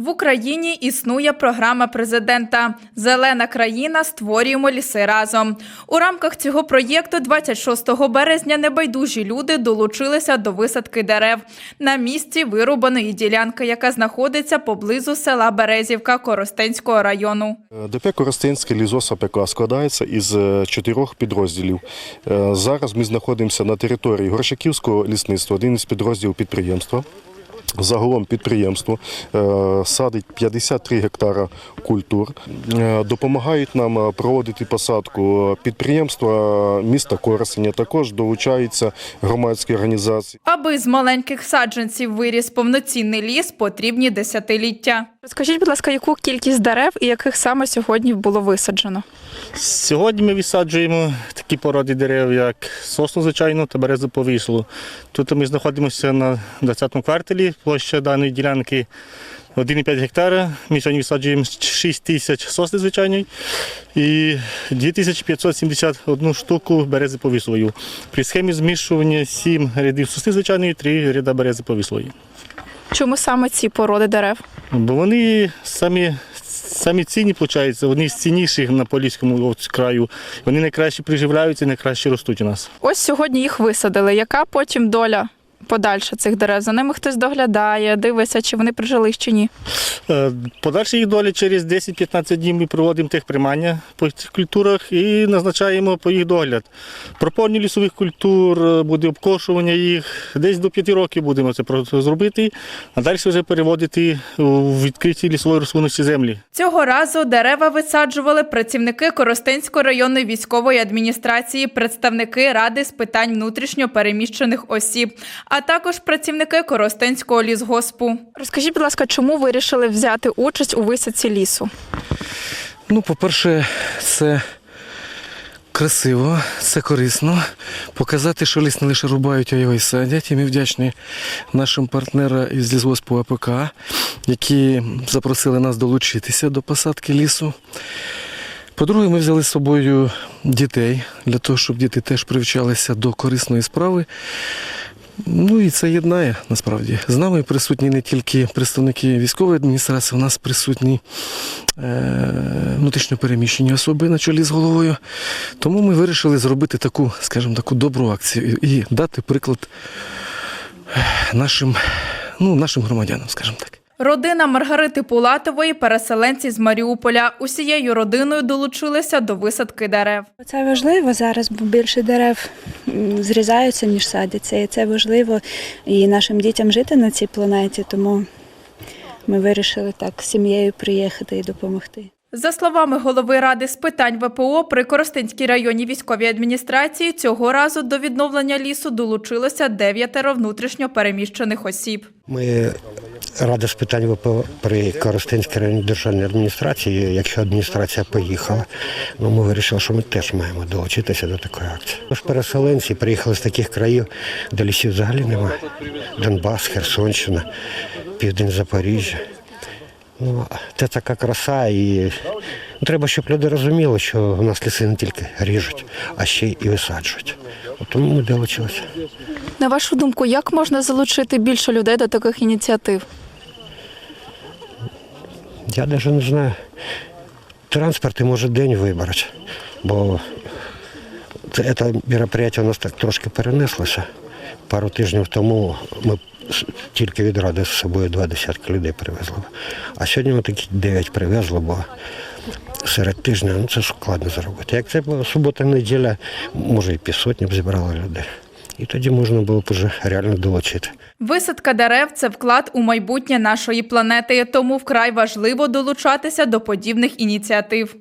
В Україні існує програма президента Зелена країна створюємо ліси разом. У рамках цього проєкту 26 березня небайдужі люди долучилися до висадки дерев на місці вирубаної ділянки, яка знаходиться поблизу села Березівка Коростенського району. ДП Коростенське лізос АПК складається із е, чотирьох підрозділів. Е, Зараз ми знаходимося на території Горшаківського лісництва, один із підрозділів підприємства. Загалом підприємство е, садить 53 гектара культур. Е, Допомагають нам е, проводити посадку підприємства міста Коростеня. Також долучаються громадські організації. Аби з маленьких саджанців виріс повноцінний ліс, потрібні десятиліття. Розкажіть, будь ласка, яку кількість дерев і яких саме сьогодні було висаджено? Сьогодні ми висаджуємо такі породи дерев, як сосну, звичайно, та березу повіслу. Тут ми знаходимося на 20-му кварталі, площа даної ділянки 1,5 гектара. Ми сьогодні висаджуємо 6 тисяч сосни звичайної і 2571 штуку берези повіслої. При схемі змішування 7 рядів сосни звичайної, 3 ряда берези повіслої. Чому саме ці породи дерев? Бо вони самі, самі цінні, виходить, вони з цінніших на Поліському краю. Вони найкраще приживляються, найкраще ростуть у нас. Ось сьогодні їх висадили. Яка потім доля подальша цих дерев? За ними хтось доглядає, дивиться, чи вони прижились чи ні. Е, Подальша їх доля через 10-15 днів ми проводимо техприймання по цих культурах і назначаємо по їх догляд. Проповню лісових культур, е, буде обкошування їх. Десь до 5 років будемо це просто зробити, а далі вже переводити у відкриті лісової рослинності землі. Цього разу дерева висаджували працівники Коростенської районної військової адміністрації, представники Ради з питань внутрішньо переміщених осіб, а також працівники Коростенського лісгоспу. Розкажіть, будь ласка, чому вирішили взяти участь у висадці лісу? Ну, по-перше, це красиво, це корисно. Показати, що ліс не лише рубають, а його і садять. І ми вдячні нашим партнерам із лісгоспу АПК, які запросили нас долучитися до посадки лісу. По-друге, ми взяли з собою дітей для того, щоб діти теж привчалися до корисної справи. Ну і це єднає насправді. З нами присутні не тільки представники військової адміністрації, у нас присутні е, внутрішньопереміщені особи на чолі з головою. Тому ми вирішили зробити таку, скажімо, таку добру акцію і дати приклад е, нашим, ну, нашим громадянам, скажімо так. Родина Маргарити Пулатової, переселенці з Маріуполя, усією родиною долучилися до висадки дерев. Це важливо зараз, бо більше дерев зрізаються, ніж садяться. І це важливо і нашим дітям жити на цій планеті, тому ми вирішили так з сім'єю приїхати і допомогти. За словами голови ради з питань ВПО при Коростенській районній військовій адміністрації, цього разу до відновлення лісу долучилося дев'ятеро внутрішньо переміщених осіб. Ми рада з питань ВПО при Коростенській районній державній адміністрації. Якщо адміністрація поїхала, ну ми вирішили, що ми теж маємо долучитися до такої акції. Ми ж переселенці приїхали з таких країв, де лісів взагалі немає. Донбас, Херсонщина, південь Запоріжжя. Ну, це така краса, і ну, треба, щоб люди розуміли, що у нас ліси не тільки ріжуть, а ще й висаджують. Тому ми долучилися. На вашу думку, як можна залучити більше людей до таких ініціатив? Я навіть не знаю. Транспорт і може день вибрати, бо це мероприятие у нас так трошки перенеслося. Пару тижнів тому ми тільки від ради з собою два десятки людей привезли. А сьогодні ми такі дев'ять привезли, бо серед тижня ну, це складно зробити. Як це була субота-неділя, може і півсотні б зібрали людей. І тоді можна було б вже реально долучити. Висадка дерев це вклад у майбутнє нашої планети, тому вкрай важливо долучатися до подібних ініціатив.